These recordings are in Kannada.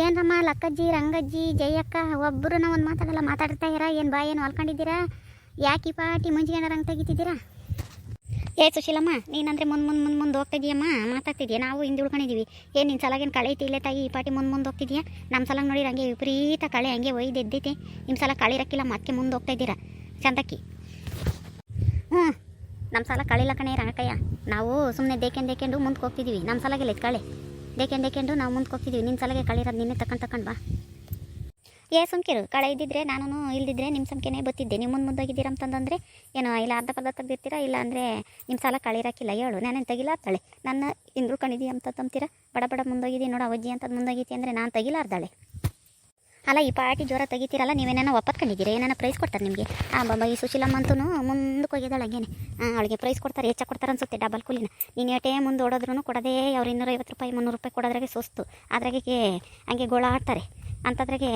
ಏನಮ್ಮ ಲಕ್ಕಜ್ಜಿ, ರಂಗಜ್ಜಿ, ಜಯಕ್ಕ ಒಬ್ಬರು ಒಂದು ಮಾತಾಡಲ್ಲ ಮಾತಾಡ್ತಾ ಇರ, ಏನು ಬಾ ಏನು ಹೊಲ್ಕೊಂಡಿದ್ದೀರಾ? ಯಾಕೆ ಈ ಪಾಟಿ ಮುಂಜಿಗೆ ರಂಗ್ ತೆಗಿತಿದ್ದೀರಾ? ಏ ಸುಶೀಲಮ್ಮ, ನೀನಂದರೆ ಮುಂದೆ ಮುಂದೆ ಮುಂದೆ ಮುಂದೆ ಹೋಗ್ತಿದ್ಯಮ್ಮ ಮಾತಾಡ್ತಿದ್ಯಾ? ನಾವು ಹಿಂದೆ ಉಳ್ಕೊಂಡಿದ್ದೀವಿ. ಏನು ನಿನ್ನ ಸಲಾಗೇನು ಕಳೆ ಐತಿ ಇಲ್ಲೇ ತಾಯಿ, ಈ ಪಾಟಿ ಮುಂದೆ ಮುಂದೆ ಹೋಗ್ತಿದ್ಯಾ? ನಮ್ಮ ಸಲ ನೋಡಿ ಹಂಗೆ ವಿಪರೀತ ಕಳೆ ಹಂಗೆ ಒಯ್ದು ಎದ್ದೈತೆ ನಿಮ್ಮ ಸಲ ಕಳೆ ಇರಕ್ಕಿಲ್ಲ, ಮತ್ತೆ ಮುಂದೆ ಹೋಗ್ತಾ ಇದ್ದೀರಾ ಚಂದಕ್ಕಿ ಹ್ಞೂ ನಮ್ಮ ಸಲ ಕಳಿಲ್ಲ ಕಣೆ ರಂಗಕ್ಕಯ್ಯ ನಾವು ಸುಮ್ಮನೆ ದೇಕೆಂದು ದೇಕೆಂಡು ಮುಂದಕ್ಕೆ ಹೋಗ್ತಿದ್ದೀವಿ. ನಮ್ಮ ಸಲಾಗಿಲ್ಲ ಕಳೆ. ದೇಕೆಂದು ದೇಕೆಂಡು ನಾವು ಮುಂದೆ ಹೋಗ್ತಿದ್ದೀವಿ ನಿನ್ನ ಸಲಗೆ ಕಳಿರೋದು ನಿನ್ನೆ ತಕೊಂಡು ತಕೊಂಡು ಬಾ. ಏ ಸುಮ್ಕಿರು, ಕಳೆ ಇದ್ದಿದ್ರೆ ನಾನು ಇಲ್ದಿದ್ರೆ ನಿಮ್ಮ ಸಂಖ್ಯೆನೇ ಬತ್ತಿದ್ದೆ ನೀವು ಮುಂದೆ ಮುಂದೋಗಿದ್ದೀರ ಅಂತಂದ್ರೆ ಏನೋ ಇಲ್ಲ ಅರ್ಧ ಪರ್ಧ ತೆಗ್ದಿರ್ತೀರಾ? ಇಲ್ಲ ಅಂದರೆ ನಿಮ್ಮ ಸಾಲ ಕಳಿರಾಕಿಲ್ಲ. ಹೇಳು ನಾನೇನು ತೆಗಿಲ್ಲ ತಾಳೆ ನನ್ನ ಹಿಂದ್ರುಕೊಂಡಿದ್ದೀಯ ಅಂತ ತಂತೀರ ಬಡ ಬಡ ಮುಂದೋಗಿದ್ದೀನಿ ನೋಡೋ ಅಜ್ಜಿ ಅಂತ ಮುಂದೋಗಿತಿ ಅಂದರೆ ನಾನು ತೆಗಿಲಾರ್ದಾಳೆ. ಅಲ್ಲ, ಈ ಪಾರ್ಟಿ ಜ್ವರ ತೆಗಿತೀರಲ್ಲ ನೀವೇನೇನೋ ಒಪ್ಪತ್ಕೊಂಡಿದ್ದೀರಾ ಏನೇನೋ ಪ್ರೈಸ್ ಕೊಡ್ತಾರೆ ನಿಮಗೆ? ಆ ಬಾಬಾ ಈ ಸುಶೀಲಮ್ಮ ಅಂತೂ ಮುಂದಕ್ಕೆ ಹೋಗಿದ್ದಾಳೆ ಹಂಗೇನೆ. ಹಾಂ ಅವಳಿಗೆ ಪ್ರೈಸ್ ಕೊಡ್ತಾರೆ, ಹೆಚ್ಚಾಗಿ ಕೊಡ್ತಾರೆ ಅನ್ಸುತ್ತೆ ಡಬಲ್ ಕೂಲಿನ. ನೀನು ಏಟೇ ಮುಂದೆ ಓಡೋದ್ರೂ ಕೊಡೋದೇ ಅವ್ರು ಇನ್ನೂರೈವತ್ತು ರೂಪಾಯಿ, ಮುನ್ನೂರು ರೂಪಾಯಿ ಕೊಡೋದ್ರಾಗೆ ಸುಸ್ತು. ಅದ್ರಾಗೆ ಹಂಗೆ ಗೋಳಾಡ್ತಾರೆ ಅಂತದ್ರಾಗೆ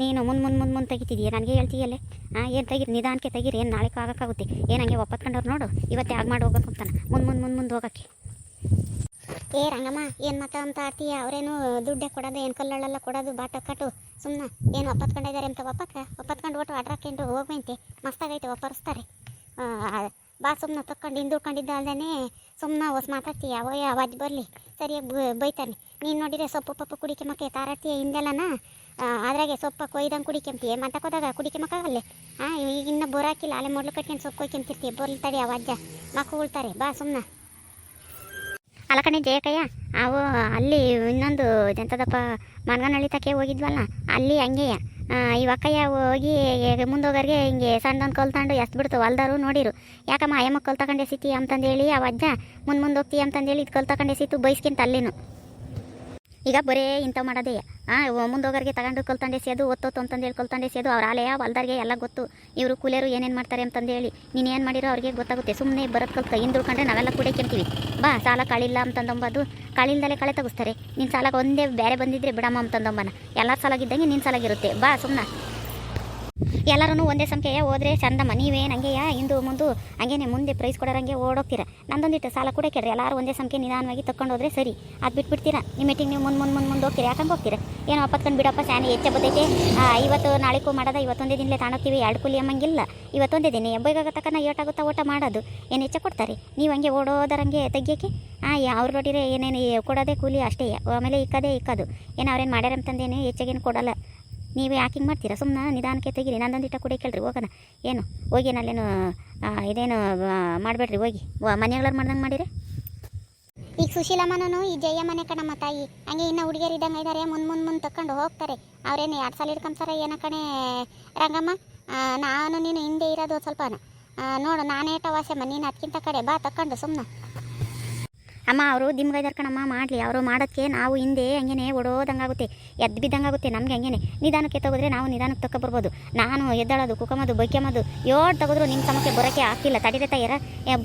ನೀನು ಮುಂದೆ ಮುಂದೆ ಮುಂದೆ ಮುಂದೆ ತೆಗಿತಿದೀಯ ನನಗೆ ಹೇಳ್ತೀಯಲ್ಲೇ. ಹಾಂ ಏನು ತೆಗೀರಿ, ನಿಧಾನಕ್ಕೆ ತೆಗೀರಿ, ಏನು ನಾಳೆಗೆ ಆಗೋಕ್ಕಾಗುತ್ತೆ? ಏನು ಹಂಗೆ ಒಪ್ಪತ್ಕೊಂಡವ್ರು ನೋಡು, ಇವತ್ತೇ ಆಗ ಮಾಡಿ ಹೋಗ್ಬೇಕು ಹೋಗ್ತಾನೆ ಮುಂದೆ ಮುಂದೆ ಮುಂದೆ ಮುಂದೆ ಹೋಗೋಕ್ಕೆ. ಏ ರಂಗಮ್ಮ, ಏನು ಮತ ಅಂತ ಆಡ್ತೀಯ? ಅವರೇನು ದುಡ್ಡೇ ಕೊಡೋದು, ಏನು ಕಲ್ಲಳ್ಳೆಲ್ಲ ಕೊಡೋದು, ಬಾಟ ಕಟ್ಟು ಸುಮ್ಮನೆ ಏನು ಒಪ್ಪತ್ಕೊಂಡಿದ್ದಾರೆ ಅಂತ ಒಪ್ಪಕ್ಕ? ಒಪ್ಪತ್ಕೊಂಡು ಒಟ್ಟು ಅಡ್ರಾಕೊಂಡು ಹೋಗ್ಬೇಂತೆ. ಮಸ್ತಾಗೈತೆ, ಒಪ್ಪರಿಸ್ತಾರೆ. ಬಾ ಸುಮ್ಮನೆ ತಕ್ಕೊಂಡು ಹಿಂದುಕೊಂಡಿದ್ದ ಅಲ್ದೇ ಸುಮ್ಮನೆ ಹೊಸ ಮಾತಾಡ್ತೀಯ? ಅವಯ್ಯ ಅವಾಜ್ ಬರಲಿ. ಸರಿಯಾಗಿ ಬೈತಾನೆ. ನೀನು ನೋಡಿದ್ರೆ ಸೊಪ್ಪು ಪಪ್ಪು ಕುಡಿಕೆ ಮಕ್ಕೆ ತಾರಾಡ್ತೀಯ ಹಿಂದೆಲ್ಲನ? ಅದ್ರಾಗೆ ಸೊಪ್ಪ ಕೊಯ್ದಂಗೆ ಕುಡಿಕೆಂತೀಯ ಮಂತಕೋದಾಗ ಕುಡಿಕೆ ಮಕ್ಕಾಗಲ್ಲೇ ಹಾಂ ಈಗ ಇನ್ನು ಬೋರಾಕಿಲ್ಲ ಅಲ್ಲೇ ಮೊದ್ಲು ಕಟ್ಕೊಂಡು ಸೊಪ್ಪು ಕೊಯ್ಕೊಂತಿರ್ತೀಯ ಬೋರ್ಲಿ ತಡಿ ಅವಾಜ ಮಕ್ಕ ಉಳ್ತಾರೆ. ಬಾ ಸುಮ್ಮನೆ ಅಲ್ಲ ಜಯಕಯ್ಯ, ಅವು ಅಲ್ಲಿ ಇನ್ನೊಂದು ಎಂಥದಪ್ಪ ಮನ್ಗನಹಳ್ಳಿ ತಕ್ಕೆ ಹೋಗಿದ್ವಲ್ಲ, ಅಲ್ಲಿ ಹಂಗೆಯ ಇವಕ್ಕಯ್ಯ ಹೋಗಿ ಮುಂದೋಗರಿಗೆ ಹಿಂಗೆ ಸಣ್ಣದೊಂದು ಕಲ್ ತಗೊಂಡು ಎಸ್ ಬಿಡ್ತು ಹೊಲ್ದಾರು ನೋಡಿರು. ಯಾಕಮ್ಮ ಅಯ್ಯಮ್ಮ ಕಲ್ ತಗೊಂಡೆ ಸಿತಿ ಅಂತಂದೇಳಿ, ಅವ ಅಜ್ಜ, ಮುಂದೆ ಮುಂದೆ ಹೋಗ್ತಿ ಅಂತಂದೇಳಿ ಇದು ಕಲ್ ತಗೊಂಡೆ ಬೈಸ್ಕಿಂತ ಅಲ್ಲೇನು. ಈಗ ಬರೇ ಇಂಥವು ಮಾಡೋದೇ. ಹಾಂ ಮುಂದೋಗರಿಗೆ ತಗೊಂಡು ಕಲ್ತಂಡೆ ಸೇದು ಒತ್ತೊತ್ತು ಅಂತಂದೇಳಿ ಕಲ್ತಂಡೆ ಸೇದು, ಅವ್ರ ಆಲೆಯ ಹೊಲ್ದಾರಿಗೆ ಎಲ್ಲ ಗೊತ್ತು. ಇವರು ಕೂಲಿಯರು ಏನೇನು ಮಾಡ್ತಾರೆ ಅಂತಂದೇಳಿ ನೀನು ಏನು ಮಾಡಿರೋ ಅವ್ರಿಗೆ ಗೊತ್ತಾಗುತ್ತೆ. ಸುಮ್ಮನೆ ಬರೋದು ಕಲ್ತ ಹಿಂದುಳ್ಕೊಂಡ್ರೆ ನಾವೆಲ್ಲ ಕೆಂತೀವಿ ಬಾ, ಸಾಲ ಕಳಿಲ್ಲ ಅಂತಂದಂಬದು ಕಾಳಿಲ್ದಲೇ ಕಳೆ ತೆಗಿಸ್ತಾರೆ. ನಿನ್ನ ಸಾಲಕ್ಕೆ ಒಂದೇ ಬೇರೆ ಬಂದಿದ್ರೆ ಬಿಡಮ್ಮ ಅಂತಂದಂಬನ. ಎಲ್ಲ ಸಾಲಾಗಿದ್ದಂಗೆ ನಿನ್ನ ಸಾಲಾಗಿರುತ್ತೆ ಬಾ ಸುಮ್ಮನೆ ಎಲ್ಲರೂ ಒಂದೇ ಸಂಖ್ಯೆಯ ಹೋದ್ರೆ ಚಂದಮ್ಮ ನೀವೇನು ಹಂಗೆಯ ಇಂದು ಮುಂದು ಹಂಗೇನೆ ಮುಂದೆ ಪ್ರೈಸ್ ಕೊಡೋರಂಗೆ ಓಡೋಗ್ತೀರ. ನಂದೊಂದಿಟ್ಟು ಸಾಲ ಕೂಡ ಕೇಳ್ರಿ, ಎಲ್ಲರೂ ಒಂದೇ ಸಂಖ್ಯೆ ನಿಧಾನವಾಗಿ ತಕೊಂಡು ಹೋದ್ರೆ ಸರಿ. ಅದು ಬಿಟ್ಬಿಡ್ತೀರಾ. ನಿಮ್ಮ ಮೀಟಿಂಗ್ ನೀವು ಮುಂದೆ ಮುಂದೆ ಮುಂದೆ ಮುಂದೆ ಹೋಗ್ತೀರಾ, ಯಾಕಂಗೆ ಹೋಗ್ತೀರಾ? ಏನೋ ಅಪ್ಪತ್ಕೊಂಡು ಬಿಡಪ್ಪ ಸ್ಯಾನಿ ಹೆಚ್ಚೆ ಬದೈತೆ ಇವತ್ತು ನಾಳೆಗೂ ಮಾಡೋದ, ಇವತ್ತೊಂದೇ ದಿನಲೇ ತಾಣೋಗ್ತೀವಿ ಎರಡು ಕೂಲಿ ಅಮ್ಮಂಗಿಲ್ಲ. ಇವತ್ತೊಂದೇ ದಿನ ತಕ್ಕನ ಏಟಾಗುತ್ತಾ ಊಟ ಮಾಡೋದು. ಏನು ಹೆಚ್ಚ ಕೊಡ್ತಾರೆ? ನೀವು ಹಂಗೆ ಓಡೋದರಂಗೆ ತೆಗಿಯೋಕ್ಕೆ? ಹಾಂ ಅವ್ರು ನೋಡಿದ್ರೆ ಏನೇನು ಕೊಡೋದೇ ಕೂಲಿ ಅಷ್ಟೇ, ಆಮೇಲೆ ಇಕ್ಕದೇ ಇಕ್ಕೋದು. ಏನು ಅವ್ರೇನು ಮಾಡ್ಯಾರಂತಂದೇನು ಹೆಚ್ಚಿಗೇನು ಕೊಡಲ್ಲ. ನೀವು ಯಾಕೆ ಹಿಂಗೆ ಮಾಡ್ತೀರಾ? ಸುಮ್ಮನೆ ನಿಧಾನಕ್ಕೆ ತೆಗೀರಿ. ನಂದೊಂದಿಟ್ಟ ಕುಡಿ ಕೇಳ್ರಿ, ಹೋಗೋಣ. ಏನು? ಹೋಗಿ ಅಲ್ಲೇನು ಇದೇನು ಮಾಡಬೇಡ್ರಿ, ಹೋಗಿ. ಮನೆಗಳವ್ರು ಮಾಡ್ದಂಗೆ ಮಾಡಿರಿ? ಈಗ ಸುಶೀಲಮ್ಮನೂ ಈ ಜಯಮ್ಮನೆ ಕಣಮ್ಮ ತಾಯಿ. ಹಂಗೆ ಇನ್ನು ಹುಡುಗಿಯರು ಇದ್ದಂಗೆ ಇದ್ದಾರೆ ಮುಂದೆ ಮುಂದೆ ಮುಂದೆ ತಕೊಂಡು ಹೋಗ್ತಾರೆ. ಅವ್ರೇನು ಎರಡು ಸಲ ಹಿಡ್ಕೊಂತಾರೆ ಏನ ಕಣೆ, ರಂಗಮ್ಮ? ನಾನು, ನೀನು ಹಿಂದೆ ಇರೋದು ಸ್ವಲ್ಪ ನೋಡು, ನಾನೇ ಟವಾಸೆ ನೀನು ಅದಕ್ಕಿಂತ ಕಡೆ ಬಾ, ತಕೊಂಡು ಸುಮ್ಮನೆ ಅಮ್ಮ, ಅವರು ದಿಮ್ಗೈದಾರ್ ಕಣಮ್ಮ, ಮಾಡಲಿ. ಅವರು ಮಾಡೋದಕ್ಕೆ ನಾವು ಹಿಂದೆ ಹಂಗೇನೆ ಓಡೋದಂಗಾಗುತ್ತೆ ಎದ್ದು ಬಿದ್ದಂಗಾಗುತ್ತೆ ನಮ್ಗೆ ಹಂಗೇನೆ. ನಿಧಾನಕ್ಕೆ ತೊಗೋದ್ರೆ ನಾವು ನಿಧಾನಕ್ಕೆ ತಕ್ಕ ಬರ್ಬೋದು. ನಾನು ಎದ್ದಾಳೋದು ಕುಕಮದು ಬೈಕಮದು ಯೋಡ್ ತೆಗೆದ್ರು ನಿಮ್ಮ ಸಮಕ್ಕೆ ಬರೋಕ್ಕೆ ಆಗ್ತಿಲ್ಲ. ತಡಿರೆ ತಯ್ಯರ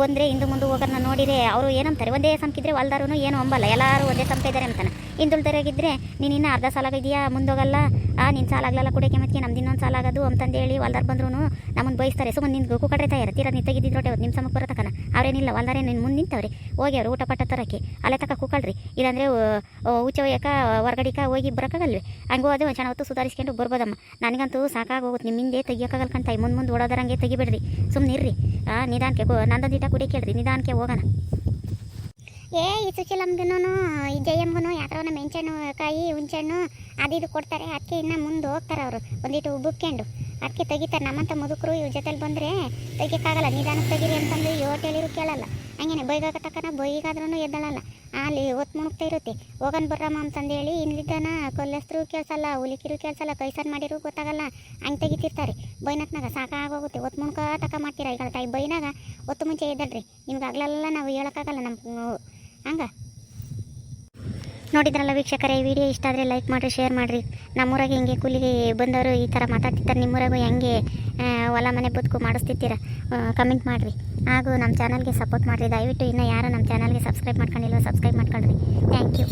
ಬಂದರೆ ಹಿಂದೆ ಮುಂದೆ ಹೋಗೋರನ್ನ ನೋಡಿದರೆ ಅವರು ಏನಂತಾರೆ ಒಂದೇ ಸಂಕಿದ್ರೆ ಹೊಲ್ದಾರೂ ಏನು ಅಂಬಲ್ಲ. ಎಲ್ಲರೂ ಒಂದೇ ಸಮಕ ಇದ್ದಾರೆ ಅಂತಾನೆ. ಹಿಂದುಳ್ದರಾಗಿದ್ದರೆ ನೀನು ಇನ್ನೂ ಅರ್ಧ ಸಾಲಾಗಿದೆಯಾ ಮುಂದೋಗಲ್ಲ. ಆ ನಿನ್ನ ಸಾಲ ಆಗಲ್ಲ ಕುಡಿಯಕ್ಕೆ ಮತ್ತೆ ನಮ್ದು ಇನ್ನೊಂದು ಸಾಲ ಆಗೋದು ಅಂತಂದೇಳಿ ಹೊಲ್ದಾರ್ ಬಂದ್ರು ನಮ್ಮನ್ನು ಬಯಸ್ತಾರೆ ಸುಮ್ಮನೆ ನಿನ್ನ ಕುಕಡ್ರೆ ತಯಾರ ತೀರ ನೀ ತೆಗಿದಿದ್ರೊಟ್ಟೆ ನಿಮ್ಮ ಸಮಕ್ಕೆ ಬರತಕ್ಕನ. ಅವರೇನಿಲ್ಲ ಹೊಲ್ದಾರೆ ನಿನ್ನ ಮುಂದೆ ನಿಂತವ್ರೆ. ಹೋಗಿ ಅವರು ಊಟ ಪಟ್ಟ ತರಕ್ಕೆ ಅಲ್ಲೇ ತಕ ಕುಕಳ್ರಿ ಇಲ್ಲಾಂದರೆ ಹೊರಗಡೆ ಹೊರ್ಗಡಿಕ ಹೋಗಿ ಬರೋಕ್ಕಾಗಲ್ವಿ? ಹಂಗೆ ಅದು ಒಂದು ಹೊತ್ತು ಸುಧಾರಿಸ್ಕೊಂಡು ಬರ್ಬೋದಮ್ಮ. ನನಗಂತೂ ಸಾಕಾಗೋಗುತ್ತೆ ನಿಮ್ಮ ಹಿಂದೆ ತೆಗಿಯೋಕ್ಕಾಗಲ್ಲ ಕಂತಾಯಿ ಮುಂದೆ ಮುಂದೆ ಓಡೋದರಂಗೆ ತೆಗಿಬೇಡ್ರಿ. ಸುಮ್ಮನೆ ಇರ್ರಿ. ನಿಧಾನಕ್ಕೆ ನಂದೊಂದು ಕುಡಿ ಕೇಳ್ರಿ. ನಿಧಾನಕ್ಕೆ ಹೋಗೋಣ. ಏ, ಈ ಸುಶೀಲಮ್ಗೂ ಈ ಜಯಮ್ಗೂ ಯಾವ್ದೋ ಮೆಣಸಣ್ಣು ಕಾಯಿ ಹುಂಚಣ್ಣು ಅದು ಇದು ಕೊಡ್ತಾರೆ. ಅದಕ್ಕೆ ಇನ್ನು ಮುಂದೆ ಹೋಗ್ತಾರೆ ಅವರು. ಒಂದಿಟ್ಟು ಉಬ್ಬುಕ್ಕೊಂಡು. ಅದಕ್ಕೆ ತೆಗಿತಾರೆ. ನಮ್ಮಂಥ ಮುದುಕರು ಇವ್ರ ಜೊತೆಲಿ ಬಂದರೆ ತೆಗಿಯೋಕ್ಕಾಗಲ್ಲ. ನಿಧಾನಕ್ಕೆ ತೆಗೀರಿ ಅಂತಂದು ಯೋಟೇಳಿರು ಕೇಳಲ್ಲ. ಹಂಗೇನೆ ಬೈಗಾಗ ತಕ್ಕನ ಬೈಗಾದ್ರೂ ಎದ್ದಳಲ್ಲ. ಅಲ್ಲಿ ಒತ್ತು ಮುಣುಕ್ತಾ ಇರುತ್ತೆ. ಹೋಗನ್ ಬರ್ರಮ್ಮ ಅಂತಂದೇಳಿ ಇಲ್ಲಿದ್ದಾನ ಕೊಲ್ಲೆಸ್ತ್ರು ಕೇಳ್ಸಲ್ಲ ಹುಲಿಕಿರು ಕೇಳ್ಸಲ್ಲ ಕೈಸನ್ ಮಾಡಿರು ಗೊತ್ತಾಗಲ್ಲ. ಹಂಗೆ ತೆಗಿತಿರ್ತಾರೆ. ಬೈನಕ್ನಾಗ ಸಾಕಾಗೋಗುತ್ತೆ ಒತ್ತು ಮುಣ್ಕ ತಕ ಮಾಡ್ತೀರಾ? ಈಗ ತಾಯಿ ಬೈನಾಗ, ಹೊತ್ತು ಮುಂಚೆ ಎದ್ದಳ್ರಿ. ನಿಮ್ಗೆ ಆಗ್ಲೆಲ್ಲ ನಾವು ಹೇಳೋಕ್ಕಾಗಲ್ಲ ನಮ್ಮ ಹಂಗೆ. ನೋಡಿದ್ರಲ್ಲ ವೀಕ್ಷಕರೇ, ಈ ವಿಡಿಯೋ ಇಷ್ಟ ಆದರೆ ಲೈಕ್ ಮಾಡಿರಿ ಶೇರ್ ಮಾಡಿರಿ. ನಮ್ಮೂರಾಗೆ ಹಿಂಗೆ ಕೂಲಿಗೆ ಬಂದವರು ಈ ಥರ ಮಾತಾಡ್ತಿರ್ತಾರೆ, ನಿಮ್ಮೂರಾಗೂ ಹೆಂಗೆ ಹೊಲ ಮನೆ ಬದುಕು ಮಾಡಿಸ್ತಿರ್ತೀರ ಕಮೆಂಟ್ ಮಾಡಿರಿ. ಹಾಗೂ ನಮ್ಮ ಚಾನಲ್ಗೆ ಸಪೋರ್ಟ್ ಮಾಡಿರಿ. ದಯವಿಟ್ಟು ಇನ್ನೂ ಯಾರು ನಮ್ಮ ಚಾನಲ್ಗೆ ಸಬ್ಸ್ಕ್ರೈಬ್ ಮಾಡ್ಕೊಂಡಿಲ್ಲ ಸಬ್ಸ್ಕ್ರೈಬ್ ಮಾಡ್ಕೊಳ್ರಿ. Thank you